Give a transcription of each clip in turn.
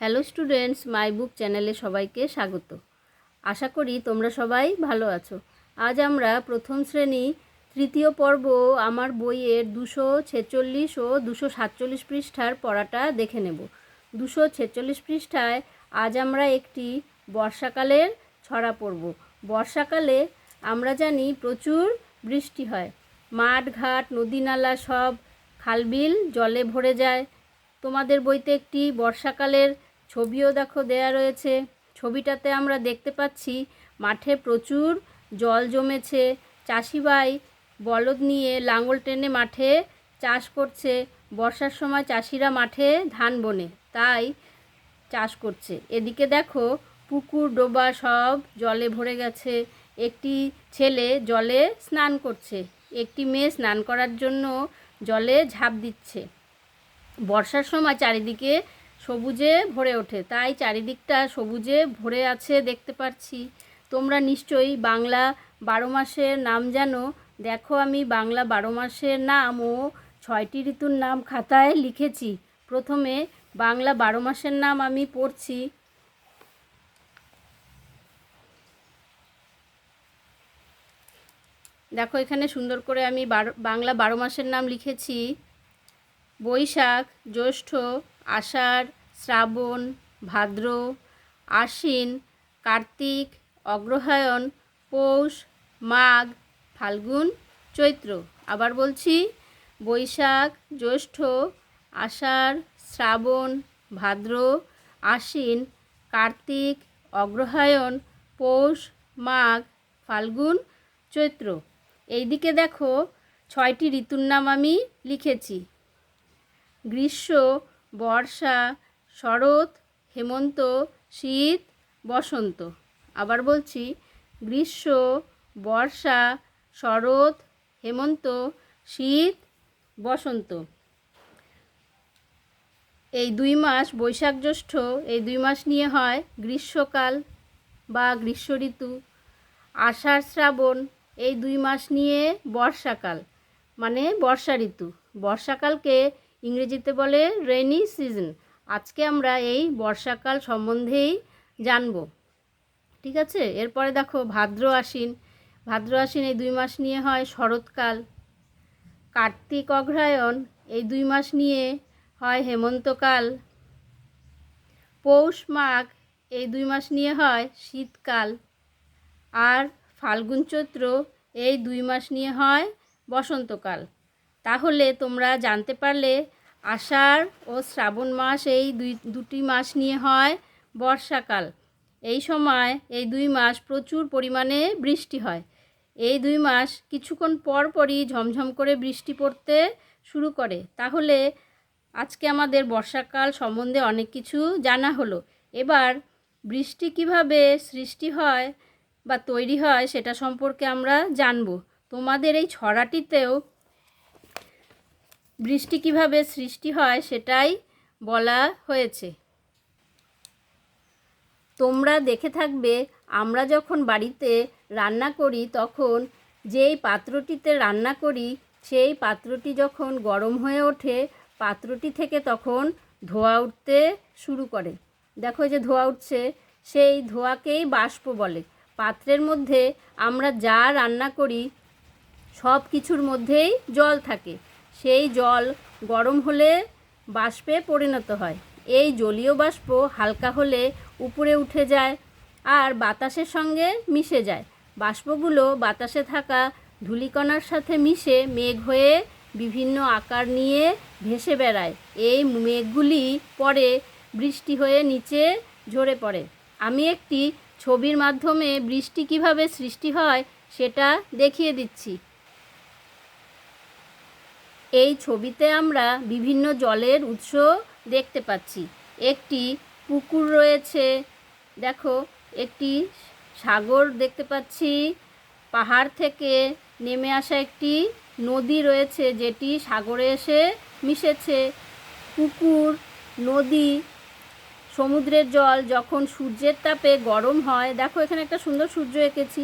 Hello students, মাই বুক চ্যানেলে সবাইকে স্বাগত। আশা করি তোমরা সবাই ভালো আছো। আজ আমরা প্রথম শ্রেণি, তৃতীয় পর্ব আমার বইয়ের দুশো ছেচল্লিশ ও দুশো সাতচল্লিশ পৃষ্ঠার পড়াটা দেখে নেব। দুশো ছেচল্লিশ পৃষ্ঠায় আজ আমরা একটি বর্ষাকালের ছড়া পড়ব। বর্ষাকালে আমরা জানি প্রচুর বৃষ্টি হয়। মাঠ ঘাট নদী নালা সব খালবিল জলে ভরে যায়। তোমাদের বইতে একটি বর্ষাকালের ছবিও দেখো দেয়া রয়েছে। ছবিটাতে আমরা দেখতে পাচ্ছি, মাঠে প্রচুর জল জমেছে। চাষিভাই বলদ নিয়ে লাঙল টেনে মাঠে চাষ করছে। বর্ষার সময় চাষিরা মাঠে ধান বনে, তাই চাষ করছে। এদিকে দেখো, পুকুর, ডোবা সব জলে ভরে গেছে। একটি ছেলে জলে স্নান করছে, একটি মেয়ে স্নান করার জন্য জলে ঝাঁপ দিচ্ছে। বর্ষার সময় চারিদিকে সবুজে ভরে ওঠে। তাই চারিদিকটা সবুজে ভরে আছে দেখতে পাচ্ছি। তোমরা নিশ্চয়ই বাংলা বারো মাসের নাম জানো। দেখো আমি বাংলা বারো মাসের নাম ও ছয়টি ঋতুর নাম খাতায় লিখেছি। প্রথমে বাংলা বারো মাসের নাম আমি পড়ছি। দেখো এখানে সুন্দর করে আমি বাংলা বারো মাসের নাম লিখেছি। বৈশাখ, জ্যৈষ্ঠ আষাঢ়, শ্রাবণ, ভাদ্র, আশ্বিন, কার্তিক, অগ্রহায়ণ, পৌষ, মাঘ, ফাল্গুন, চৈত্র। আবার বলছি, বৈশাখ, জ্যৈষ্ঠ, আষাঢ়, শ্রাবণ, ভাদ্র, আশ্বিন, কার্তিক, অগ্রহায়ণ, পৌষ, মাঘ, ফাল্গুন, চৈত্র। এইদিকে দেখো, ছয়টি ঋতুর নাম আমি লিখেছি। গ্রীষ্ম বর্ষা, শরৎ, হেমন্ত, শীত, বসন্ত। আবার বলছি, গ্রীষ্ম, বর্ষা, শরৎ, হেমন্ত, শীত, বসন্ত। এই দুই মাস বৈশাখ জ্যৈষ্ঠ, এই দুই মাস নিয়ে হয় গ্রীষ্মকাল বা গ্রীষ্ম ঋতু। আষাঢ়, শ্রাবণ, এই দুই মাস নিয়ে বর্ষাকাল মানে বর্ষা ঋতু। বর্ষাকালকে ইংরেজিতে বলে রেনি সিজন। আজকে আমরা এই বর্ষাকাল সম্বন্ধেই জানব। ঠিক আছে? এরপরে দেখো ভাদ্র আশ্বিন। ভাদ্র আশ্বিন এই দুই মাস নিয়ে হয় শরৎকাল। কার্তিক অগ্রহায়ণ এই দুই মাস নিয়ে হয় হেমন্তকাল। পৌষ মাঘ এই দুই মাস নিয়ে হয় শীতকাল। আর ফাল্গুন চৈত্র এই দুই মাস নিয়ে হয় বসন্তকাল। তাহলে তোমরা জানতে পারলে আষাঢ় ও শ্রাবণ মাস এই দুই, দুটি মাস নিয়ে হয় বর্ষাকাল। এই সময় এই দুই মাস প্রচুর পরিমাণে বৃষ্টি হয়। এই দুই মাস কিছুক্ষণ পর পরই ঝমঝম করে বৃষ্টি পড়তে শুরু করে। তাহলে আজকে আমাদের বর্ষাকাল সম্বন্ধে অনেক কিছু জানা হলো। এবার বৃষ্টি কীভাবে সৃষ্টি হয় বা তৈরি হয় সেটা সম্পর্কে আমরা জানব। তোমাদের এই ছড়াটিতেও বৃষ্টি কীভাবে সৃষ্টি হয় সেটাই বলা হয়েছে। তোমরা দেখে থাকবে, আমরা যখন বাড়িতে রান্না করি তখন যেই পাত্রটিতে রান্না করি, সেই পাত্রটি যখন গরম হয়ে ওঠে, পাত্রটি থেকে তখন ধোয়া উঠতে শুরু করে। দেখো যে ধোয়া উঠছে, সেই ধোয়াকেই বাষ্প বলে। পাত্রের মধ্যে আমরা যা রান্না করি সব কিছুর মধ্যেই জল থাকে। সেই জল গরম হলে বাষ্পে পরিণত হয়। এই জলীয় বাষ্প হালকা হলে উপরে উঠে যায় আর বাতাসের সঙ্গে মিশে যায়। বাষ্পগুলো বাতাসে থাকা ধূলিকণার সাথে মিশে মেঘ হয়ে বিভিন্ন আকার নিয়ে ভেসে বেড়ায়। এই মেঘগুলি পরে বৃষ্টি হয়ে নিচে ঝরে পড়ে। আমি একটি ছবির মাধ্যমে বৃষ্টি কীভাবে সৃষ্টি হয় সেটা দেখিয়ে দিচ্ছি। এই ছবিতে আমরা বিভিন্ন জলের উৎস দেখতে পাচ্ছি। একটি পুকুর রয়েছে, দেখো, একটি সাগর দেখতে পাচ্ছি। পাহাড় থেকে নেমে আসা একটি নদী রয়েছে, যেটি সাগরে এসে মিশেছে। পুকুর, নদী, সমুদ্রের জল, যখন সূর্যের তাপে গরম হয়, দেখো এখানে একটা সুন্দর সূর্য এঁকেছি।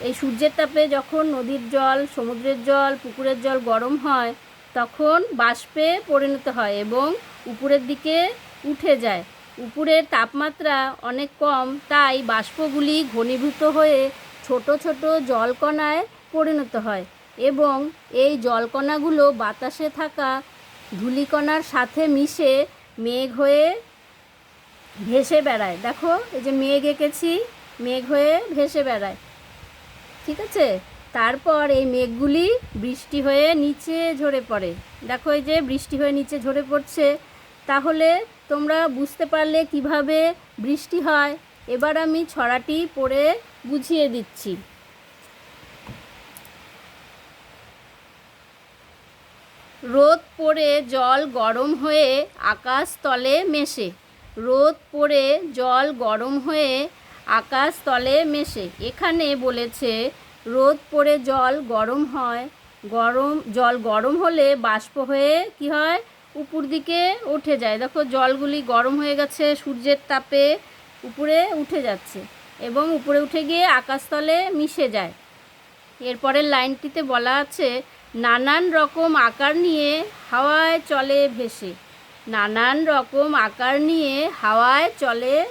এই সূর্যের তাপে যখন নদীর জল, সমুদ্রের জল, পুকুরের জল গরম হয়, তখন বাষ্পে পরিণত হয় এবং উপরের দিকে উঠে যায়। উপরের তাপমাত্রা অনেক কম, তাই বাষ্পগুলি ঘনীভূত হয়ে ছোট ছোট জলকণায় পরিণত হয় এবং এই জলকণাগুলো বাতাসে থাকা ধুলিকণার সাথে মিশে মেঘ হয়ে ভেসে বেড়ায়। দেখো, এই যে মেঘ এঁকেছি, মেঘ হয়ে ভেসে বেড়ায়। ঠিক আছে? তারপর এই মেঘগুলি বৃষ্টি হয়ে নিচে ঝরে পড়ে। দেখো এই যে বৃষ্টি হয়ে নিচে ঝরে পড়ছে। তাহলে তোমরা বুঝতে পারলে কীভাবে বৃষ্টি হয়? এবার আমি ছড়াটি পড়ে বুঝিয়ে দিচ্ছি। রোদ পড়ে জল গরম হয়ে আকাশ তলে মেশে। রোদ পড়ে জল গরম হয়ে আকাশ তলে মেশে। এখানে বলেছে, রোদ পড়ে জল গরম হয়। গরম, জল গরম হলে বাষ্প হয়ে কি হয়? উপর দিকে উঠে যায়। দেখো, জলগুলি গরম হয়ে গেছে, সূর্যের তাপে উপরে উঠে যাচ্ছে এবং উপরে উঠে গিয়ে আকাশতলে মিশে যায়। এরপরের লাইনটিতে বলা আছে, নানান রকম আকার নিয়ে হাওয়ায় চলে ভেসে। নানান রকম আকার নিয়ে হাওয়ায় চলে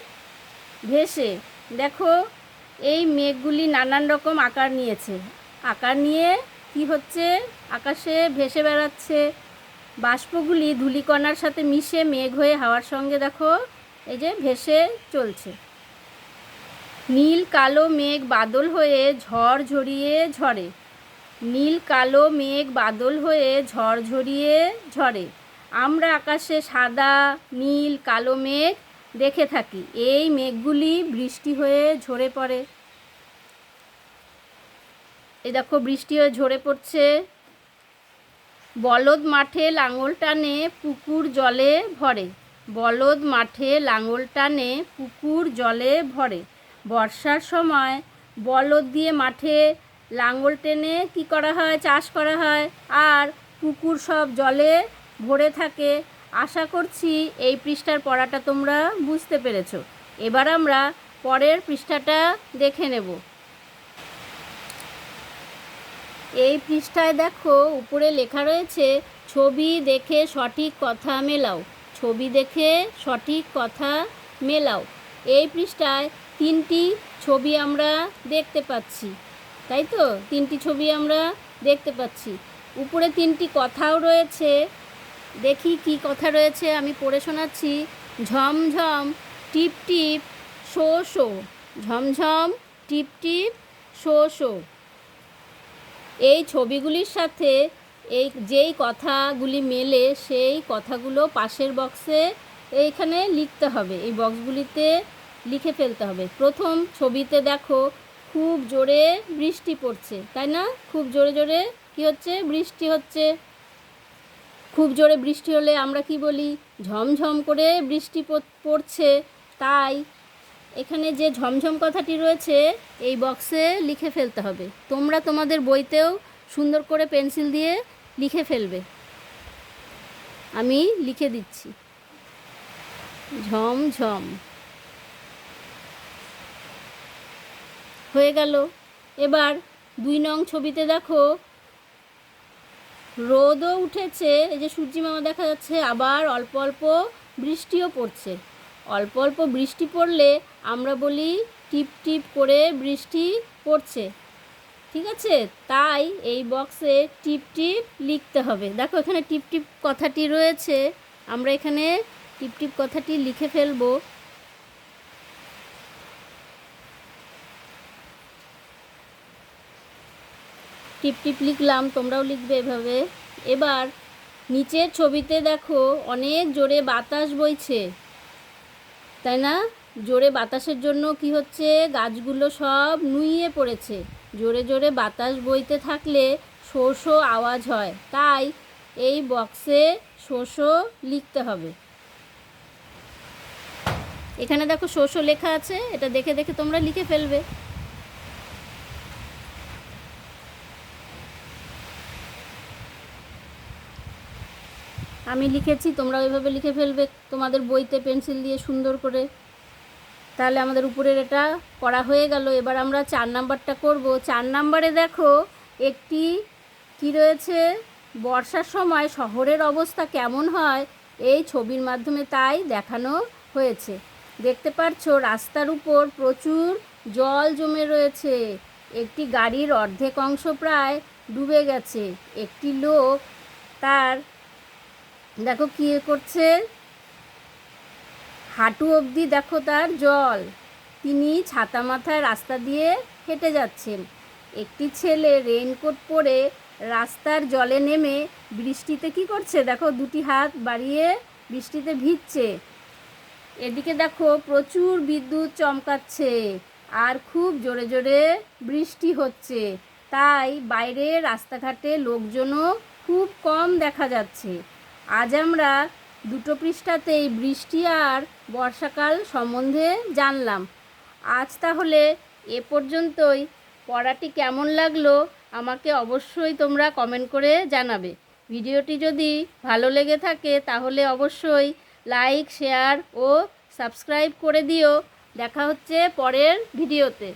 ভেসে। দেখো, এই মেঘগুলি নানান রকম আকার নিয়েছে। আকার নিয়ে কি হচ্ছে? আকাশে ভেসে বেড়াচ্ছে। বাষ্পগুলি ধূলিকণার সাথে মিশে মেঘ হয়ে হাওয়ার সঙ্গে দেখো, এই যে ভেসে চলছে। নীল, কালো মেঘ বাদল হয়ে ঝড় ঝরিয়ে ঝরে। নীল, কালো মেঘ বাদল হয়ে ঝড় ঝরিয়ে ঝরে। আমরা আকাশে সাদা, নীল, কালো মেঘ দেখে থাকি। এই মেঘগুলি বৃষ্টি হয়ে ঝরে পড়ে। এই দেখো, বৃষ্টি হয়ে ঝরে পড়ছে। বলদ মাঠে লাঙল টানে, পুকুর জলে ভরে। বলদ মাঠে লাঙল টানে, পুকুর জলে ভরে। বর্ষার সময় বলদ দিয়ে মাঠে লাঙল টেনে কি করা হয়? চাষ করা হয়। আর পুকুর সব জলে ভরে থাকে। আশা করছি এই পৃষ্ঠার পড়াটা তোমরা বুঝতে পেরেছ। এবার আমরা পরের পৃষ্ঠাটা দেখে নেব। এই পৃষ্ঠায় দেখো, উপরে লেখা রয়েছে, ছবি দেখে সঠিক কথা মেলাও। ছবি দেখে সঠিক কথা মেলাও। এই পৃষ্ঠায় তিনটি ছবি আমরা দেখতে পাচ্ছি, তাই তো? তিনটি ছবি আমরা দেখতে পাচ্ছি। উপরে তিনটি কথাও রয়েছে দেখি কি কথা রয়েছে, আমি পড়ে শোনাচ্ছি। ঝমঝম টিপ টিপ, শো শো। ঝমঝম টিপ টিপ, শো শো। এই ছবিগুলির সাথে এই যেই কথাগুলি মেলে, সেই কথাগুলো পাশের বক্সে এইখানে লিখতে হবে। এই বক্সগুলিতে লিখে ফেলতে হবে। প্রথম ছবিতে দেখো, খুব জোরে বৃষ্টি পড়ছে, তাই না? খুব জোরে জোরে কি হচ্ছে? বৃষ্টি হচ্ছে। খুব জোরে বৃষ্টি হলে আমরা কি বলি? ঝমঝম করে বৃষ্টি পড়- পড়ছে। তাই এখানে যে ঝমঝম কথাটি রয়েছে, এই বক্সে লিখে ফেলতে হবে। তোমরা তোমাদের বইতেও সুন্দর করে পেন্সিল দিয়ে লিখে ফেলবে। আমি লিখে দিচ্ছি। ঝমঝম। হয়ে গেল। এবার দুই নং ছবিতে দেখো রোদও উঠেছে, এই যে সূর্যি মামা দেখা যাচ্ছে, আবার অল্প অল্প বৃষ্টিও পড়ছে। অল্প অল্প বৃষ্টি পড়লে আমরা বলি টিপ টিপ করে বৃষ্টি পড়ছে। ঠিক আছে? তাই এই বক্সে টিপ টিপ লিখতে হবে। দেখো, এখানে টিপ টিপ কথাটি রয়েছে। আমরা এখানে টিপ টিপ কথাটি লিখে ফেলব। টিপ টিপ লিখলাম, তোমরাও লিখবে এভাবে। এবার নিচের ছবিতে দেখো, অনেক জোরে বাতাস বইছে। তাই না? জোরে বাতাসের জন্য কি হচ্ছে? গাছগুলো সব নুইয়ে পড়েছে। জোরে জোরে বাতাস বইতে থাকলে শো শো আওয়াজ হয়। তাই এই বক্সে শো শো লিখতে হবে। এখানে দেখো শো শো লেখা আছে, এটা দেখে দেখে তোমরা লিখে ফেলবে। আমি লিখেছি তোমরা ওইভাবে লিখে ফেলবে। তোমাদের বইতে পেন্সিল দিয়ে সুন্দর করে। তাহলে আমাদের উপরের এটা করা হয়ে গেল। এবার আমরা চার নাম্বারটা করব। চার নাম্বারে দেখো, একটি কি রয়েছে? বর্ষার সময় শহরের অবস্থা কেমন হয়? এই ছবির মাধ্যমে তাই দেখানো হয়েছে। দেখতে পাচ্ছো রাস্তার উপর প্রচুর জল জমে রয়েছে। একটি গাড়ির অর্ধেক অংশ প্রায় ডুবে গেছে। একটি লোক তার দেখো কী করছে। হাঁটু অবধি দেখো তার জল। তিনি ছাতা মাথায় রাস্তা দিয়ে হেঁটে যাচ্ছেন। একটি ছেলে রেইনকোট পরে রাস্তার জলে নেমে বৃষ্টিতে কি করছে? দেখো দুটি হাত বাড়িয়ে বৃষ্টিতে ভিজছে। এদিকে দেখো প্রচুর বিদ্যুৎ চমকাচ্ছে আর খুব জোরে জোরে বৃষ্টি হচ্ছে। তাই বাইরে রাস্তাঘাটে লোকজনও খুব কম দেখা যাচ্ছে। আজ আমরা দুটো পৃষ্ঠাতেই বৃষ্টি আর বর্ষাকাল সম্বন্ধে জানলাম। আজ তাহলে এ পর্যন্তই। পড়াটি কেমন লাগল আমাকে অবশ্যই তোমরা কমেন্ট করে জানাবে। ভিডিওটি যদি ভালো লেগে থাকে তাহলে অবশ্যই লাইক, শেয়ার ও সাবস্ক্রাইব করে দিও। দেখা হচ্ছে পরের ভিডিওতে।